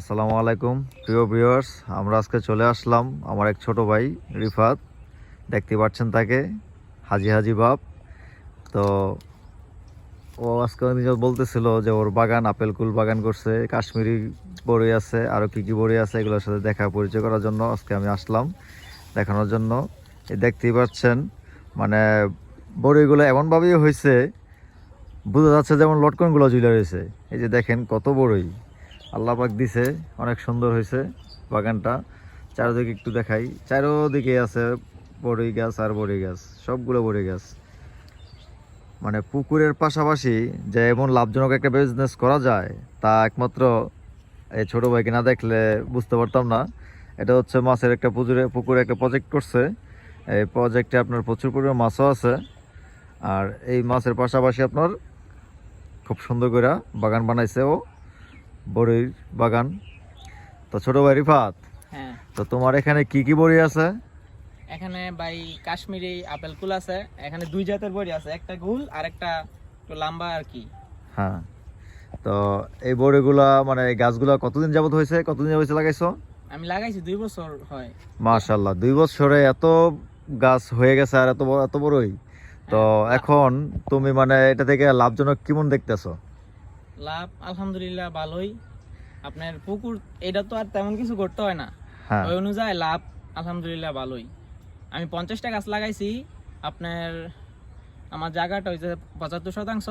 আসসালামু আলাইকুম। প্রিয় ভিউয়ার্স, আমরা আজকে চলে আসলাম আমার এক ছোট ভাই, রিফাত। দেখতে পাচ্ছেন তাকে, হাজি হাজি বাপ। তো ও আজকে নিজে বলতেছিল যে ওর বাগান, আপেল কুল বাগান করছে, কাশ্মীরি বড়ি আছে আরও কী কী বড়ি আছে, এগুলোর সাথে দেখা পরিচয় করার জন্য আজকে আমি আসলাম দেখানোর জন্য। দেখতেই পাচ্ছেন মানে বড়িগুলো এমনভাবেই হয়েছে বোঝা যাচ্ছে যেমন লটকনগুলো ঝুলে রয়েছে। এই যে দেখেন কত বড়ই আল্লাহ পাক দিছে, অনেক সুন্দর হয়েছে বাগানটা। চারিদিকে একটু দেখাই। চারোদিকে আছে বড়ি গাছ আর বড়ি গাছ, সবগুলো বড়ি গাছ। মানে পুকুরের পাশাপাশি যে এমন লাভজনক একটা বিজনেস করা যায়, তা একমাত্র এই ছোট ভাইকে না দেখলে বুঝতে পারতাম না। এটা হচ্ছে মাছের একটা পুকুরে পুকুরে একটা প্রজেক্ট করছে। এই প্রজেক্টে আপনার প্রচুর পরিমাণ মাছও আছে। আর এই মাছের পাশাপাশি আপনার খুব সুন্দর করে বাগান বানাইছে ও। বড়ির বাগান। তো ছোট ভাই রিফাত হ্যাঁ। তো তোমার এখানে কি কি বড়ি আছে? এখানে ভাই কাশ্মীরি আপেল কুল আছে এখানে দুই জাতের বড়ি আছে একটা গুল আর একটা একটু লম্বা আর কি। হ্যাঁ। তো এই বড়িগুলা মানে গাছগুলা কতদিন যাবত হয়েছে? কতদিন হয়েছে লাগাইছো? আমি লাগাইছি দুই বছর হয়। মাশাল্লাহ দুই বছরে এত গাছ হয়ে গেছে আর এত বড় এত বড়ই। তো এখন তুমি মানে এটা থেকে লাভজনক কেমন দেখতেছো? লাভ আলহামদুলিল্লাহ ভালোই। আপনার পুকুর এটা তো আর তেমন কিছু করতে হয় না। হ্যাঁ। ওই অনুযায়ী লাভ আলহামদুলিল্লাহ ভালোই। আমি পঞ্চাশটা গাছ লাগাইছি। আপনার আমার জায়গাটা হয়েছে পঁচাত্তর শতাংশ।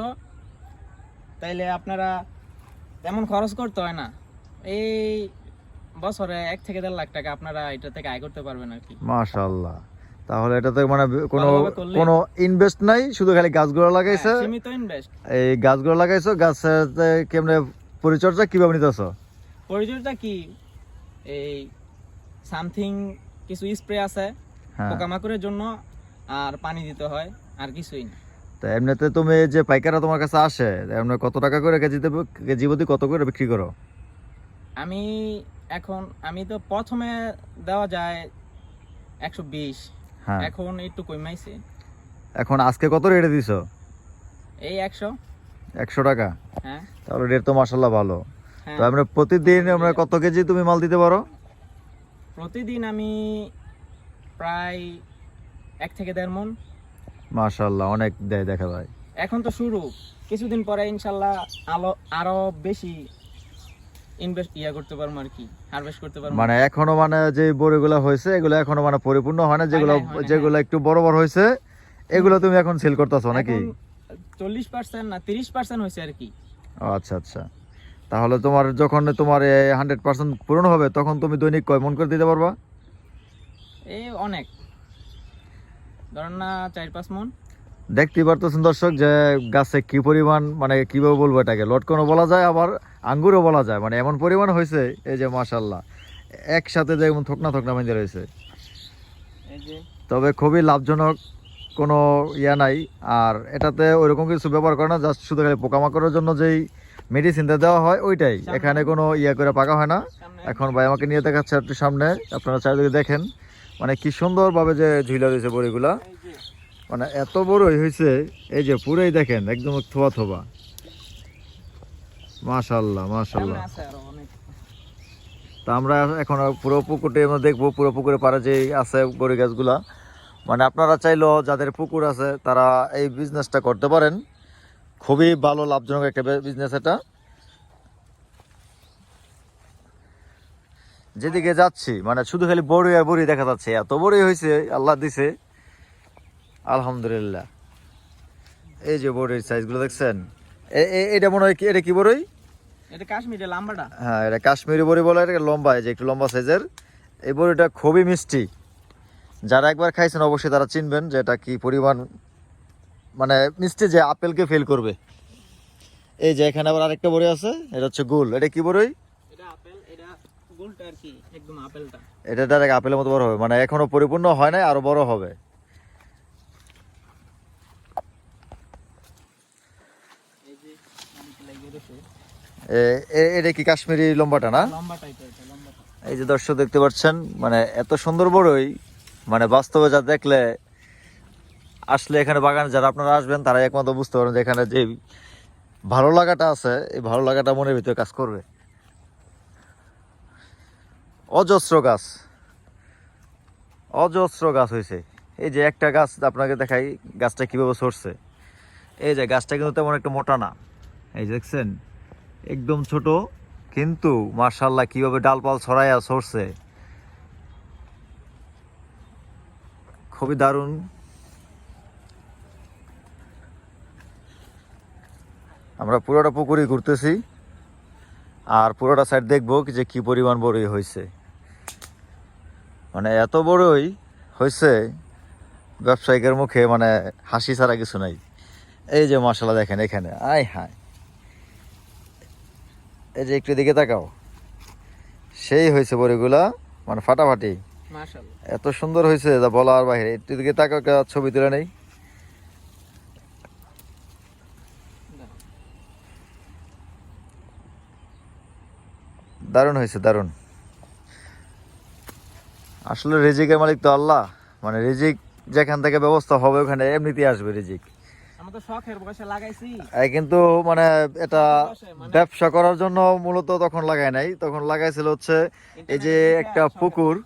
তাইলে আপনারা তেমন খরচ করতে হয় না। এই বছরে এক থেকে দেড় লাখ টাকা আপনারা এটা থেকে আয় করতে পারবেন আর কি। মাশাল্লাহ তাহলে এটাতে মানে কোনো কোনো ইনভেস্ট নাই শুধু খালি গাছগুলো লাগাইছে। হ্যাঁ, ইনভেস্ট এই গাছগুলো লাগাইছো গাছের কেমনে পরিচর্যা কীভাবে নিতেছো? পরিচর্যা কি? এই সামথিং কিছু স্প্রে আছে হ্যাঁ। পোকামাকড়ের জন্য আর পানি দিতে হয় আর কিছুই না। তো এমনিতে তুমি যে পাইকাররা তোমার কাছে আসে এমনি কত টাকা করে কেজিতে কেজি প্রতি কত করে বিক্রি করো? আমি এখন আমি তো প্রথমে দেওয়া যায় একশো বিশ। হ্যাঁ। এখন একটু কমাইছে এখন আজকে কত রেটে দিছো? এই একশো। একশো টাকা? হ্যাঁ। তাহলে রেট তো মাসাল্লাহ ভালো। হ্যাঁ। তো আমরা প্রতিদিন আমরা কত কেজি তুমি মাল দিতে পারো? প্রতিদিন আমি প্রায় এক থেকে দেড় মন। মাশাল্লাহ অনেক দেয় দেখা যায়। এখন তো শুরু। কিছুদিন পরে ইনশাল্লাহ আলো আরও বেশি ইনভেস্ট ইয়া করতে পারব আর কি হারভেস্ট করতে পারব। মানে এখনও মানে যে বড়িগুলো হয়েছে এগুলো এখনও মানে পরিপূর্ণ হয় না যেগুলো যেগুলো একটু বড় বড় হয়েছে এগুলো তুমি এখন সেল করতেছো নাকি? চল্লিশ পার্সেন্ট না তিরিশ পার্সেন্ট হয়েছে আর কি। আচ্ছা আচ্ছা। তাহলে তোমার যখন তোমার হান্ড্রেড পার্সেন্ট পূরণ হবে তখন তুমি দৈনিক কয় মন করে দিতে পারবা? এই অনেক। ধরেন না চার পাঁচ মন। দেখতেই পারতেছেন দর্শক যে গাছে কি পরিমাণ মানে কীভাবে বলব এটাকে লটকনও বলা যায় আবার আঙ্গুরও বলা যায় মানে এমন পরিমাণ হয়েছে এই যে মাশাল্লাহ একসাথে যেমন থকনা থকনা বেঁধে রয়েছে। তবে খুবই লাভজনক কোনো ইয়া নাই আর এটাতে ওইরকম কিছু ব্যবহার করে না জাস্ট শুধু খালি পোকামাকড়ের জন্য যেই মেডিসিনটা দেওয়া হয় ওইটাই। এখানে কোনো ইয়া করে পাকা হয় না। এখন ভাই আমাকে নিয়ে দেখাচ্ছে একটু সামনে আপনারা চারিদিকে দেখেন। মানে কি সুন্দরভাবে যে ঝুলা রয়েছে বড়িগুলা। মানে এত বড়ই হয়েছে এই যে পুরোই দেখেন একদম থোয়া থোবা। মাশাল্লাহ মাশাল্লাহ তা আমরা এখন পুরো পুকুরটি আমরা দেখব পুরো পুকুরে পাড়ে যে আছে বড়ি গাছগুলা। মানে আপনারা চাইলেও যাদের পুকুর আছে তারা এই বিজনেসটা করতে পারেন। খুবই ভালো লাভজনক একটা বিজনেস এটা। যেদিকে যাচ্ছি মানে শুধু খালি বড়ি আর বড়ি দেখা যাচ্ছে। এত বড়ি হয়েছে আল্লাহ দিছে। আলহামদুলিল্লাহ। এই যে বড়ির সাইজগুলো দেখছেন? এটা মনে হয় কি এটা কি বড়ই এটা কাশ্মীরে লাম্বাটা। হ্যাঁ এটা কাশ্মীরি বড়ি বলে এটা লম্বা যে একটু লম্বা সাইজের। এই বড়িটা খুবই মিষ্টি। যারা একবার খাইছেন অবশ্যই তারা চিনবেন যে এটা কি পরিমাণ মানে মিষ্টি যে আপেলকে ফেল করবে। এই যে এখানে আবার আরেকটা বড়ি আছে এটা হচ্ছে গুল। এটা কি বড়ই এটা ডাইরেক্ট আপেলের মতো বড় হবে মানে এখনও পরিপূর্ণ হয় নাই আরও বড় হবে এই যে আমি কি লাগিয়ে রেখে এ- এ- এটা কি কাশ্মীরি লম্বাটা না? এই যে দর্শক দেখতে পাচ্ছেন মানে এত সুন্দর বড়ই মানে বাস্তবে যা দেখলে আসলে এখানে বাগানে যারা আপনারা আসবেন তারা একমাত্র বুঝতে পারেন যে এখানে যে ভালো লাগাটা আছে এই ভালো লাগাটা মনের ভিতরে কাজ করবে। অজস্র গাছ। অজস্র গাছ হয়েছে। এই যে একটা গাছ আপনাকে দেখাই গাছটা কীভাবে সরছে। এই যে গাছটা কিন্তু তেমন একটা মোটা না। এই যে দেখছেন? একদম ছোট, কিন্তু মার্শাল্লাহ কীভাবে ডালপাল ছড়াইয়া সরছে খুবই দারুণ। আমরা পুরোটা পুকুরি ঘুরতেছি, আর পুরোটা সাইড দেখব যে কি পরিমাণ বড়ই হয়েছে। মানে এত বড়ই হয়েছে, ব্যবসায়িকের মুখে মানে হাসি ছাড়া কিছু নাই। এই যে মশলা দেখেন এখানে, আয় হায়। এই যে একটু দিকে তাকাও। সেই হয়েছে বড়িগুলা মানে ফাটাফাটি। এত সুন্দর হয়েছে যা বলার বাইরে। একটু দিকে তাকাও ছবি তুলে নেই। দারুণ হয়েছে দারুণ। আসলে রিজিকের মালিক তো আল্লাহ। মানে রিজিক যেখান থেকে ব্যবস্থা হবে ওখানে এমনিতেই আসবে রিজিক। কিন্তু মানে এটা মানে ব্যবসা করার জন্য মূলত তখন লাগায় নাই। তখন লাগাইছিল হচ্ছে এই যে একটা পুকুর।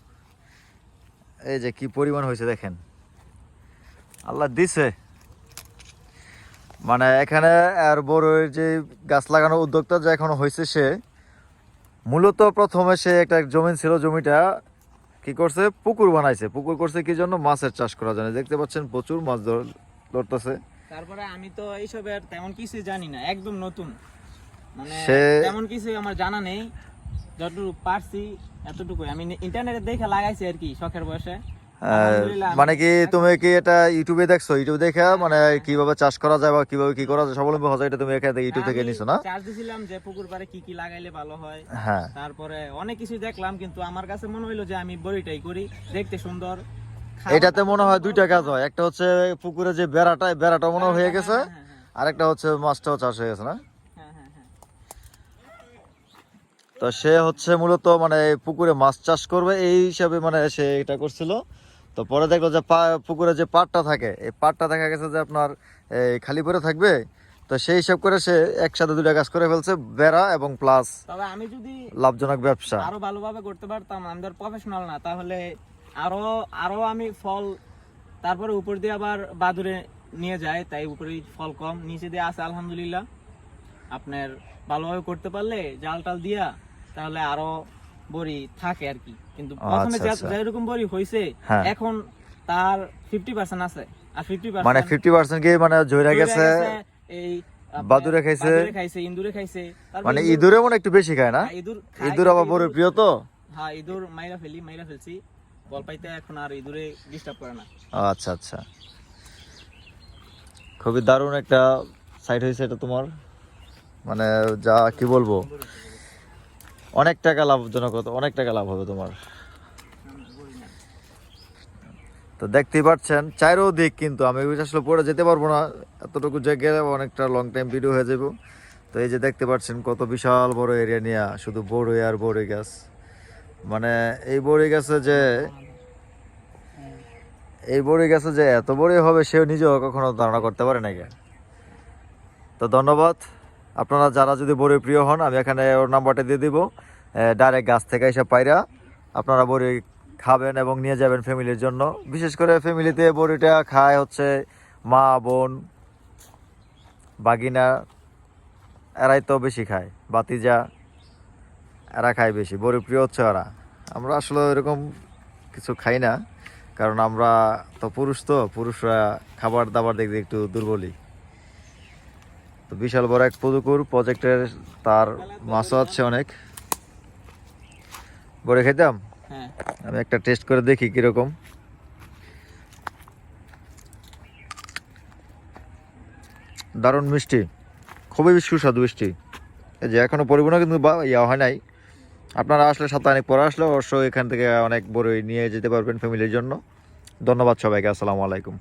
এই যে কি পরিমাণ হয়েছে দেখেন। আল্লাহ দিছে। মানে এখানে আর বড়ের যে গাছ লাগানোর উদ্যোক্তা যে এখনও হয়েছে সে মূলত প্রথমে সে একটা জমি ছিল জমিটা কি করছে? পুকুর বানাইছে। পুকুর করছে কি জন্য? মাছের চাষ করার জন্য। দেখতে পাচ্ছেন প্রচুর মাছ ধর- ধরতেছে। তারপরে আমি তো এইসবের তেমন কিছু জানি না একদম নতুন। মানে তেমন কিছু আমার জানা নেই যতটুকু পারছি এতটুকুই। আমি ইন্টারনেটে দেখে লাগাইছি আর কি শখের বয়সে আমি- মানে কি তুমি কি এটা ইউটিউবে দেখছ? ইউটিউব দেখে মানে কীভাবে চাষ করা যায় বা কীভাবে কি করা যায়? স্বাবলম্বী হওয়া যায় এটা তুমি এখানে ইউটিউব থেকে নিছো না? চার্জ দিছিলাম যে পুকুর পাড়ে কি কি লাগাইলে ভালো হয়। হ্যাঁ। তারপরে অনেক কিছু দেখলাম কিন্তু আমার কাছে মনে হইল যে আমি বড়িটাই করি দেখতে সুন্দর। এটাতে মনে হয় দুইটা কাজ হয়। একটা হচ্ছে পুকুরে যে বেড়াটা বেড়াটা মনে হয়ে গেছে। হ্যাঁ, হ্যাঁ, হ্যাঁ, আর একটা হচ্ছে মাছটাও চাষ হয়ে গেছে না। তো সে হচ্ছে মূলত মানে পুকুরে মাছ চাষ করবে এই হিসাবে মানে সে এটা করছিল। তো পরে দেখল যে পুকুরে যে পাটটা থাকে এই পাটটা দেখা গেছে যে আপনার এই খালি পরে থাকবে। তো সেই হিসাব করে সে একসাথে দুইটা কাজ করে ফেলছে বেড়া এবং প্লাস তবে আমি যদি লাভজনক ব্যবসা। আরও ভালোভাবে করতে পারতাম আমাদের প্রফেশনাল না তাহলে আরও আরও আমি ফল তারপরে উপর দিয়ে আবার বাদুরে নিয়ে যায় তাই উপরে ফল কম। নিচে দিয়ে আছে আলহামদুলিল্লাহ। আপনার ভালোভাবে করতে পারলে জাল টাল দিয়া তাহলে আরও বড়ি থাকে আর কি। কিন্তু প্রথমে আচ্ছা, আচ্ছা। যেরকম বড়ি হয়েছে হ্যাঁ। এখন তার ফিফটি পার্সেন্ট আছে। আর ফিফটি মানে ফিফটি পার্সেন্ট কি মানে জয়রা গেছে এই বাদুড়ে খাইছে। খাইছে ইন্দুরে খাইছে। মানে ইঁদুর- ইঁদুরে মনে একটু বেশি খায় না? হ্যাঁ, ইঁদুর ইঁদুর আবার বড় প্রিয় তো? হ্যাঁ ইঁদুর মাইরা ফেলি মাইরা ফেলছি। বল পাইতে এখন আর ডিস্টার্ব করে না। আচ্ছা আচ্ছা। খুবই দারুণ একটা সাইট হয়েছে এটা তোমার। মানে যা, কি বলব? অনেক টাকা লাভজনক অনেক টাকা লাভ হবে তোমার। তো দেখতেই পাচ্ছেন, চাইরও দিক কিন্তু, আমি আসলে পড়ে যেতে পারব না, এতটুকু জায়গায় অনেকটা লং টাইম ভিডিও হয়ে যাব তো এই যে দেখতে পাচ্ছেন, কত বিশাল বড় এরিয়া নিয়ে, শুধু বড়ই আর বড়ই গাছ। মানে এই বড়ই গাছে যে, এই বড়ি গাছে যে এত বড়ই হবে, সেও নিজেও কখনো ধারণা করতে পারে নাকি তো ধন্যবাদ। আপনারা যারা যদি বড়ি প্রিয় হন, আমি এখানে ওর নাম্বারটা দিয়ে দিব। ডাইরেক্ট গাছ থেকে এসে পাইরা আপনারা বড়ি খাবেন এবং নিয়ে যাবেন ফ্যামিলির জন্য। বিশেষ করে ফ্যামিলিতে বড়িটা খায় হচ্ছে মা, বোন, বাগিনা, এরাই তো বেশি খায় বাতিজা এরা খায় বেশি। বড়ি প্রিয় হচ্ছে ওরা। আমরা আসলে এরকম কিছু খাই না কারণ আমরা তো পুরুষ তো পুরুষরা খাবার দাবার দেখতে একটু দুর্বলই। তো বিশাল বড় এক পুকুর প্রজেক্টের তার মাছও আছে অনেক। বড়ে খেতাম হ্যাঁ। আমি একটা টেস্ট করে দেখি কীরকম। দারুণ মিষ্টি খুবই সুস্বাদু মিষ্টি। এই যে এখনও পরিবহন কিন্তু ইয়া হয় নাই। আপনারা আসলে সপ্তাহে পরে আসলে অবশ্যই এখান থেকে অনেক বড়ই নিয়ে যেতে পারবেন ফ্যামিলির জন্য। ধন্যবাদ সবাইকে, আসসালামু আলাইকুম।